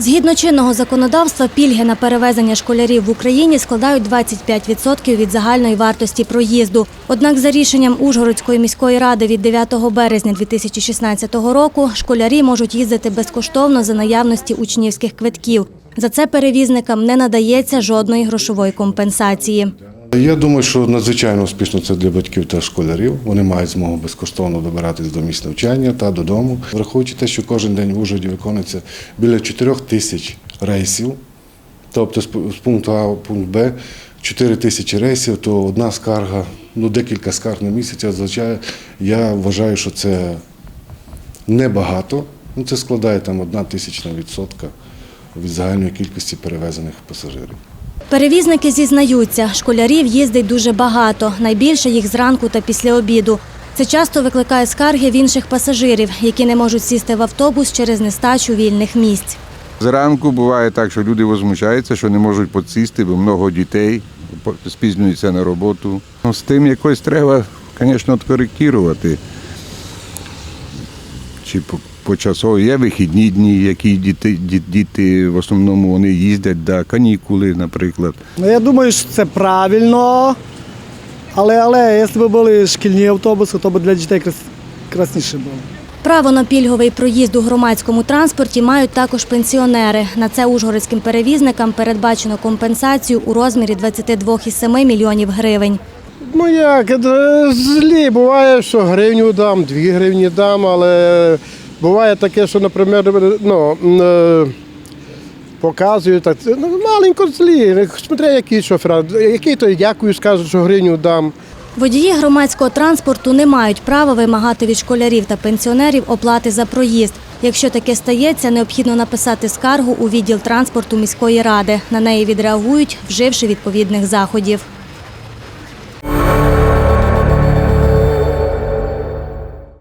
Згідно чинного законодавства, пільги на перевезення школярів в Україні складають 25% від загальної вартості проїзду. Однак за рішенням Ужгородської міської ради від 9 березня 2016 року школярі можуть їздити безкоштовно за наявності учнівських квитків. За це перевізникам не надається жодної грошової компенсації. Я думаю, що надзвичайно успішно це для батьків та школярів. Вони мають змогу безкоштовно добиратись до місць навчання та додому. Враховуючи те, що кожен день в Ужгороді виконується біля 4 тисяч рейсів, тобто з пункту А в пункт Б 4 тисячі рейсів, то одна скарга, ну декілька скарг на місяць, означає, я вважаю, що це небагато. Ну, це складає там одна тисячна відсотка від загальної кількості перевезених пасажирів. Перевізники зізнаються, школярів їздить дуже багато, найбільше їх зранку та після обіду. Це часто викликає скарги в інших пасажирів, які не можуть сісти в автобус через нестачу вільних місць. Зранку буває так, що люди возмущаються, що не можуть підсісти, бо много дітей спізнюються на роботу. Ну, З тим якось треба, звісно, коректувати. Чи почасово є вихідні дні, які діти, ді- діти в основному вони їздять, да, канікули, наприклад. Ну, я думаю, що це правильно. Але, але якщо б були шкільні автобуси, то б для дітей крас- красніше було. Право на пільговий проїзд у громадському транспорті мають також пенсіонери. На це ужгородським перевізникам передбачено компенсацію у розмірі 22,7 мільйонів гривень. Ну як, е, злі, буває, що гривню дам, дві гривні дам, але буває таке, що, наприклад, ну, е, показують, так, ну, маленько злі, смотря який шофер, який то дякую, скажу, що гривню дам. Водії громадського транспорту не мають права вимагати від школярів та пенсіонерів оплати за проїзд. Якщо таке стається, необхідно написати скаргу у відділ транспорту міської ради. На неї відреагують, вживши відповідних заходів.